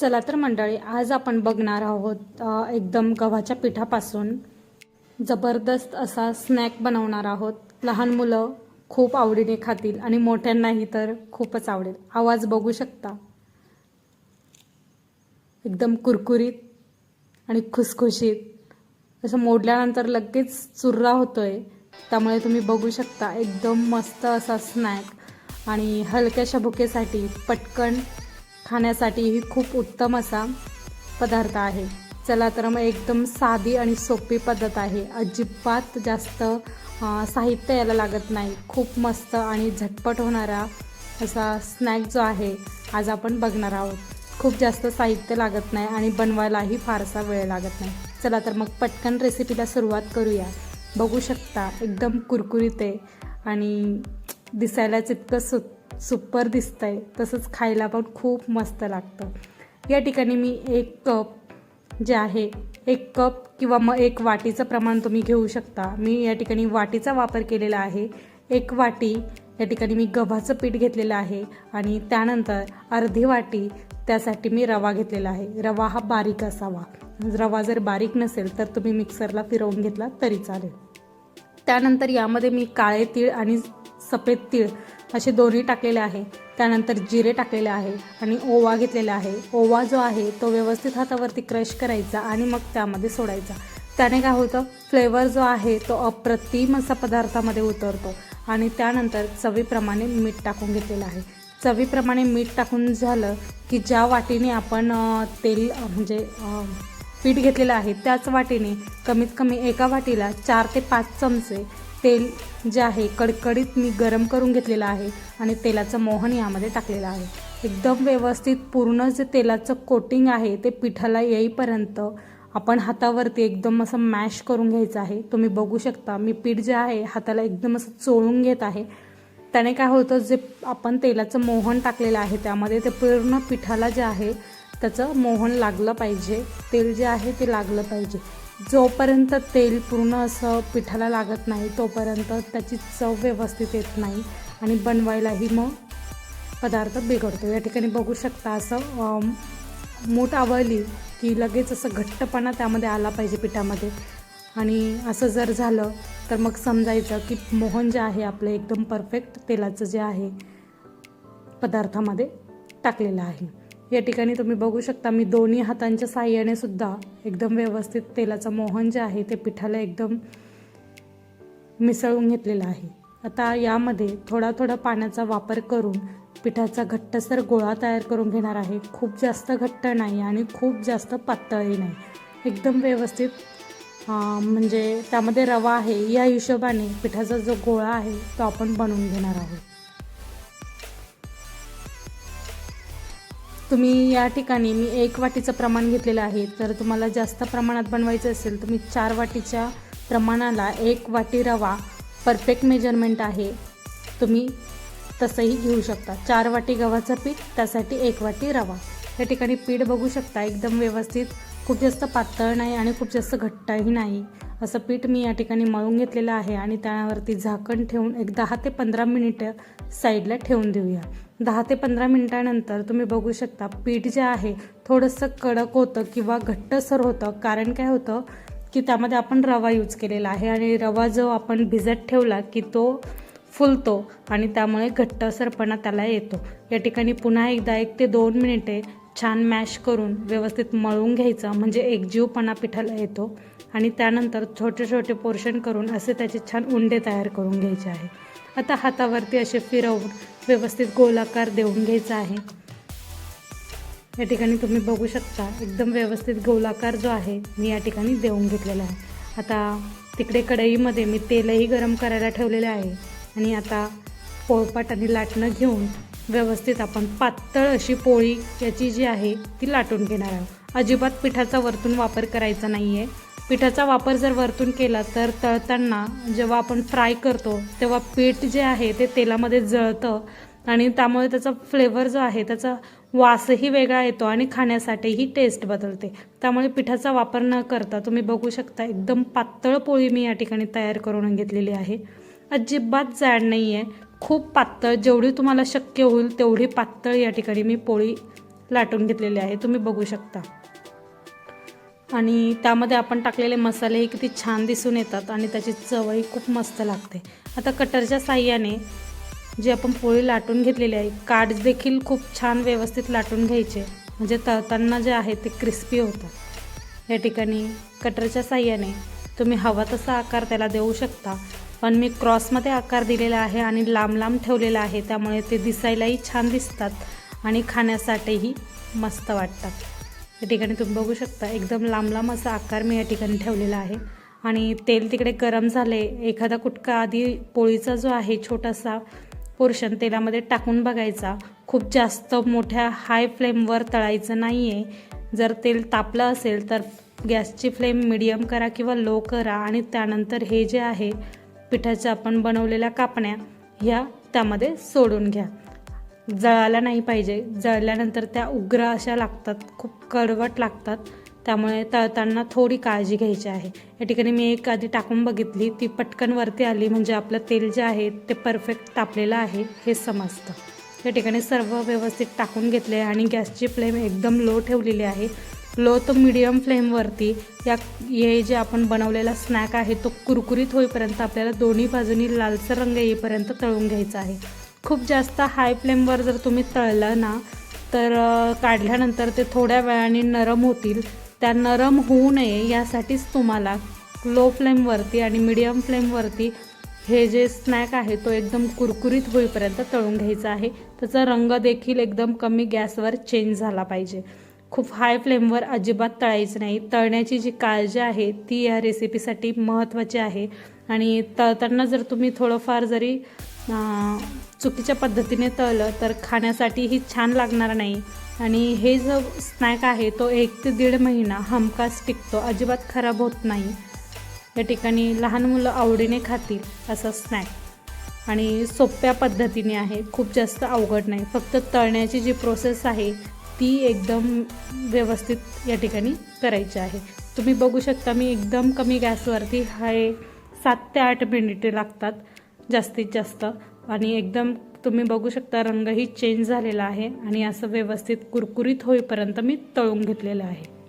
चला तर मंडळी आज आपण बघणार आहोत एकदम गव्हाच्या पिठापासून जबरदस्त असा स्नॅक बनवणार आहोत. लहान मुलं खूप आवडीने खातील आणि मोठ्यांनाही तर खूपच आवडेल. आवाज बघू शकता. एकदम कुरकुरीत आणि खुसखुशीत. असं मोडल्यानंतर लगेच चुर्रा होतोय. त्यामुळे तुम्ही बघू शकता एकदम मस्त असा स्नॅक आणि हलक्याशा भुकेसाठी पटकन खाण्यासाठीही खूप उत्तम असा पदार्थ आहे. चला तर मग एकदम साधी आणि सोपी पद्धत आहे. अजिबात जास्त साहित्य याला लागत नाही. खूप मस्त आणि झटपट होणारा असा स्नॅक जो आहे आज आपण बघणार आहोत. खूप जास्त साहित्य लागत नाही आणि बनवायलाही फारसा वेळ लागत नाही. चला तर मग पटकन रेसिपीला सुरुवात करूया. बघू शकता एकदम कुरकुरीत आहे आणि दिसायलाच इतकं सुत सुपर दिसतंय. तसंच खायला पण खूप मस्त लागतं. या ठिकाणी मी एक कप जे आहे एक कप किंवा मग एक वाटीचं प्रमाण तुम्ही घेऊ शकता. मी या ठिकाणी वाटीचा वापर केलेला आहे. एक वाटी या ठिकाणी मी गव्हाचं पीठ घेतलेलं आहे आणि त्यानंतर अर्धी वाटी त्यासाठी मी रवा घेतलेला आहे. रवा हा बारीक असावा. रवा जर बारीक नसेल तर तुम्ही मिक्सरला फिरवून घेतला तरी चालेल. त्यानंतर यामध्ये मी काळे तीळ आणि सफेद तीळ असे दोन्ही टाकलेले आहे. त्यानंतर जिरे टाकलेले आहे आणि ओवा घेतलेला आहे. ओवा जो आहे तो व्यवस्थित हातावरती क्रश करायचा आणि मग त्यामध्ये सोडायचा. त्याने काय होतं फ्लेवर जो आहे तो अप्रतिम असा पदार्थामध्ये उतरतो आणि त्यानंतर चवीप्रमाणे मीठ टाकून घेतलेलं आहे. चवीप्रमाणे मीठ टाकून झालं की ज्या वाटीने आपण तेल म्हणजे पीठ घेतलेलं आहे त्याच वाटीने कमीत कमी एका वाटीला चार ते पाच चमचे तेल जे आहे कडकडीत मी गरम करून घेतलेलं आहे आणि तेलाचं मोहन यामध्ये टाकलेलं आहे. एकदम व्यवस्थित पूर्ण जे तेलाचं कोटिंग आहे ते पिठाला येईपर्यंत आपण हातावरती एकदम असं मॅश करून घ्यायचं आहे. तुम्ही बघू शकता मी पीठ जे आहे हाताला एकदम असं चोळून घेत आहे. त्याने काय होतं जे आपण तेलाचं मोहन टाकलेलं आहे त्यामध्ये ते पूर्ण पिठाला जे आहे त्याचं मोहन लागलं पाहिजे. तेल जे आहे ते लागलं पाहिजे. जोपर्यंत तेल पूर्ण असं पिठाला लागत नाही तोपर्यंत त्याची चव व्यवस्थित येत नाही आणि बनवायलाही मग पदार्थ बिघडतो. या ठिकाणी बघू शकता असं मूठ आवळली की लगेच असं घट्टपणा त्यामध्ये आला पाहिजे पिठामध्ये. आणि असं जर झालं तर मग समजायचं की मोहन जे आहे आपलं एकदम परफेक्ट तेलाचं जे आहे पदार्थामध्ये टाकलेलं आहे. या ठिकाणी तुम्ही बघू शकता मी दोन्ही हातांच्या साह्याने सुद्धा एकदम व्यवस्थित तेलाचं मोहन जे आहे ते पिठाला एकदम मिसळून घेतलेलं आहे. आता यामध्ये थोडा थोडा पाण्याचा वापर करून पिठाचा घट्टसर गोळा तयार करून घेणार आहे. खूप जास्त घट्ट नाही आणि खूप जास्त पातळही नाही. एकदम व्यवस्थित म्हणजे त्यामध्ये रवा आहे. या हिशोबाने पिठाचा जो गोळा आहे तो आपण बनवून घेणार आहोत. तुम्ही या ठिकाणी मी एक वाटीचं प्रमाण घेतलेलं आहे. तर तुम्हाला जास्त प्रमाणात बनवायचं असेल तुम्ही चार वाटीच्या प्रमाणाला एक वाटी रवा परफेक्ट मेजरमेंट आहे. तुम्ही तसंही घेऊ शकता. चार वाटी गव्हाचं पीठ त्यासाठी एक वाटी रवा. या ठिकाणी पीठ बघू शकता एकदम व्यवस्थित. खूप जास्त पातळ नाही आणि खूप जास्त घट्टही नाही. असं पीठ मी या ठिकाणी मळून घेतलेलं आहे आणि त्यावरती झाकण ठेवून एक दहा ते पंधरा मिनिटं साईडला ठेवून देऊया. दहा ते पंधरा मिनिटानंतर तुम्ही बघू शकता पीठ जे आहे थोडंसं कडक होतं किंवा घट्टसर होतं. कारण काय होतं की त्यामध्ये आपण रवा यूज केलेला आहे आणि रवा जो आपण भिजत ठेवला की तो फुलतो आणि त्यामुळे घट्टसरपणा त्याला येतो. या ठिकाणी पुन्हा एकदा एक ते दोन मिनिटे छान मॅश करून व्यवस्थित मळून घ्यायचं. म्हणजे एकजीवपणा पिठाला येतो. आणि त्यानंतर छोटे छोटे पोर्शन करून असे त्याचे छान उंडे तयार करून घ्यायचे आहे. आता हातावरती असे फिरवून व्यवस्थित गोलाकार देऊन घ्यायचा आहे. या ठिकाणी तुम्ही बघू शकता एकदम व्यवस्थित गोलाकार जो आहे मी या ठिकाणी देऊन घेतलेला आहे. आता तिकडे कढईमध्ये मी तेलही गरम करायला ठेवलेले आहे. आणि आता पोळपाट आणि लाटणं घेऊन व्यवस्थित आपण पातळ अशी पोळी याची जी आहे ती लाटून घेणार आहोत. अजिबात पिठाचा वरतून वापर करायचा नाही आहे पिठाचा वापर जर वरतून केला तर तळताना जेव्हा आपण फ्राय करतो तेव्हा पीठ जे आहे ते तेलामध्ये जळतं आणि त्यामुळे त्याचा फ्लेवर जो आहे त्याचा वासही वेगळा येतो आणि खाण्यासाठीही टेस्ट बदलते. त्यामुळे पिठाचा वापर न करता तुम्ही बघू शकता एकदम पातळ पोळी मी या ठिकाणी तयार करून घेतलेली आहे. अजिबात जाड नाही आहे खूप पातळ जेवढी तुम्हाला शक्य होईल तेवढी पातळ या ठिकाणी मी पोळी लाटून घेतलेली आहे. तुम्ही बघू शकता. आणि त्यामध्ये आपण टाकलेले मसालेही किती छान दिसून येतात आणि त्याची चवही खूप मस्त लागते. आता कटरच्या साह्याने जी आपण पोळी लाटून घेतलेली आहे काठ देखील खूप छान व्यवस्थित लाटून घ्यायचे. म्हणजे तळताना जे आहे ते क्रिस्पी होतात या ठिकाणी कटरच्या साह्याने तुम्ही हवा तसा आकार त्याला देऊ शकता. पण मी क्रॉसमध्ये आकार दिलेला आहे आणि लांब लांब ठेवलेला आहे त्यामुळे ते दिसायलाही छान दिसतात आणि खाण्यासाठीही मस्त वाटतात. या ठिकाणी तुम्ही बघू शकता एकदम लांब लांब असा आकार मी या ठिकाणी ठेवलेला आहे. आणि तेल तिकडे गरम झाले एखादा कुटका आधी पोळीचा जो आहे छोटासा पोर्शन तेलामध्ये टाकून बघायचा. खूप जास्त मोठ्या हाय फ्लेमवर तळायचं नाही आहे जर तेल तापलं असेल तर गॅसची फ्लेम मिडियम करा किंवा लो करा. आणि त्यानंतर हे जे आहे पिठाच्या आपण बनवलेल्या कापण्या ह्या त्यामध्ये सोडून घ्या. जळायला नाही पाहिजे. जळल्यानंतर त्या उग्र अशा लागतात खूप कडवट लागतात. त्यामुळे तळताना थोडी काळजी घ्यायची आहे. या ठिकाणी मी एक आधी टाकून बघितली. ती पटकन वरती आली म्हणजे आपलं तेल जे आहे ते परफेक्ट तापलेलं आहे हे समजतं. या ठिकाणी सर्व व्यवस्थित टाकून घेतले आणि गॅसची फ्लेम एकदम लो ठेवलेली आहे. लो तो मिडियम फ्लेमवरती या हे जे आपण बनवलेला स्नॅक आहे तो कुरकुरीत होईपर्यंत आपल्याला दोन्ही बाजूनी लालसर रंग येईपर्यंत तळून घ्यायचा आहे. खूप जास्त हाय फ्लेमवर जर तुम्ही तळलं ना तर काढल्यानंतर ते थोड्या वेळाने नरम होतील. त्या नरम होऊ नये यासाठीच तुम्हाला लो फ्लेमवरती आणि मिडियम फ्लेमवरती हे जे स्नॅक आहे तो एकदम कुरकुरीत होईपर्यंत तळून घ्यायचा आहे. त्याचा रंग देखील एकदम कमी गॅसवर चेंज झाला पाहिजे. खूप हाय फ्लेमवर अजिबात तळायचं नाही. तळण्याची जी काळजी आहे ती या रेसिपीसाठी महत्त्वाची आहे. आणि तळताना जर तुम्ही थोडंफार जरी चुकीच्या पद्धतीने तळलं तर खाण्यासाठीही छान लागणार नाही. आणि हे जो स्नॅक आहे तो एक ते दीड महिना हमखास टिकतो. अजिबात खराब होत नाही. या ठिकाणी लहान मुलं आवडीने खातील असा स्नॅक आणि सोप्या पद्धतीने आहे. खूप जास्त अवघड नाही. फक्त तळण्याची जी प्रोसेस आहे ती एकदम व्यवस्थित या ठिकाणी करायची आहे. तुम्ही बघू शकता मी एकदम कमी गॅसवरती हे सात ते आठ मिनिटे लागतात जास्तीत जास्त. आणि एकदम तुम्ही बघू शकता रंगही चेंज झालेला आहे आणि असं व्यवस्थित कुरकुरीत होईपर्यंत मी तळून घेतलेलं आहे.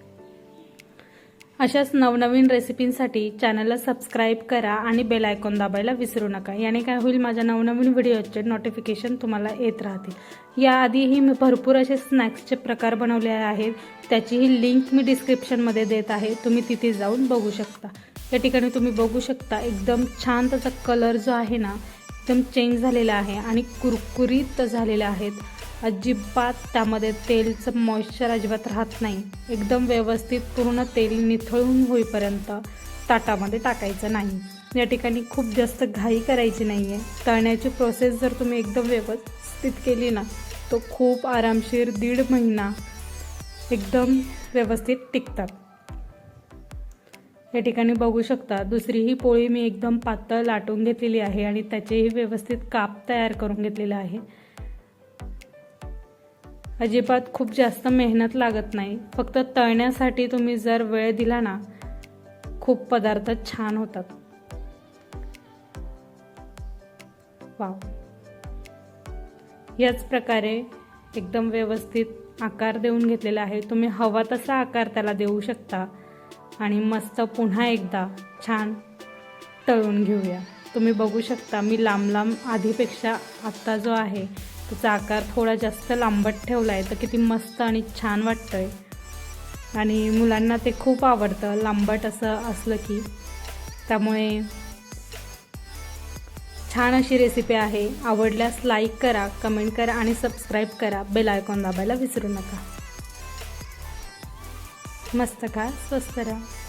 अशाच नवनवीन रेसिपींसाठी चॅनलला सबस्क्राईब करा आणि बेल आयकॉन दाबायला विसरू नका. याने काय होईल माझ्या नवनवीन व्हिडिओचे नोटिफिकेशन तुम्हाला येत राहतील. याआधीही मी भरपूर असे स्नॅक्सचे प्रकार बनवले आहेत. त्याचीही लिंक मी डिस्क्रिप्शनमध्ये देत आहे. तुम्ही तिथे जाऊन बघू शकता. या ठिकाणी तुम्ही बघू शकता एकदम छान त्याचा कलर जो आहे ना एकदम चेंज झालेला आहे आणि कुरकुरीत झालेलं आहेत अजिबात त्यामध्ये तेलचं मॉइश्चर अजिबात राहत नाही. एकदम व्यवस्थित पूर्ण तेल निथळून होईपर्यंत ताटामध्ये टाकायचं नाही. या ठिकाणी खूप जास्त घाई करायची नाही आहे तळण्याची प्रोसेस जर तुम्ही एकदम व्यवस्थित केली ना तो खूप आरामशीर दीड महिना एकदम व्यवस्थित टिकतात. या ठिकाणी बघू शकता. दुसरी ही पोळी मी एकदम पातळ लाटून घेतलेली आहे आणि त्याचेही व्यवस्थित काप तयार करून घेतलेला आहे. अजिबात खूप जास्त मेहनत लागत नाही. फक्त तळण्यासाठी तुम्ही जर वेळ दिला ना खूप पदार्थ छान होतात. वाव. याच प्रकारे एकदम व्यवस्थित आकार देऊन घेतलेला आहे. तुम्ही हवा तसा आकार त्याला देऊ शकता. आणि मस्त पुन्हा एकदा छान तळून घेऊया. तुम्ही बघू शकता मी लांब लांब आधीपेक्षा आत्ता जो आहे त्याचा आकार थोडा जास्त लांबट ठेवला आहे तर किती मस्त आणि छान वाटतं आहे आणि मुलांना ते खूप आवडतं लांबट असं असलं की. त्यामुळे छान अशी रेसिपी आहे. आवडल्यास लाईक करा कमेंट करा आणि सबस्क्राईब करा. बेल आयकॉन दाबायला विसरू नका. मस्त खा स्वस्त राहा.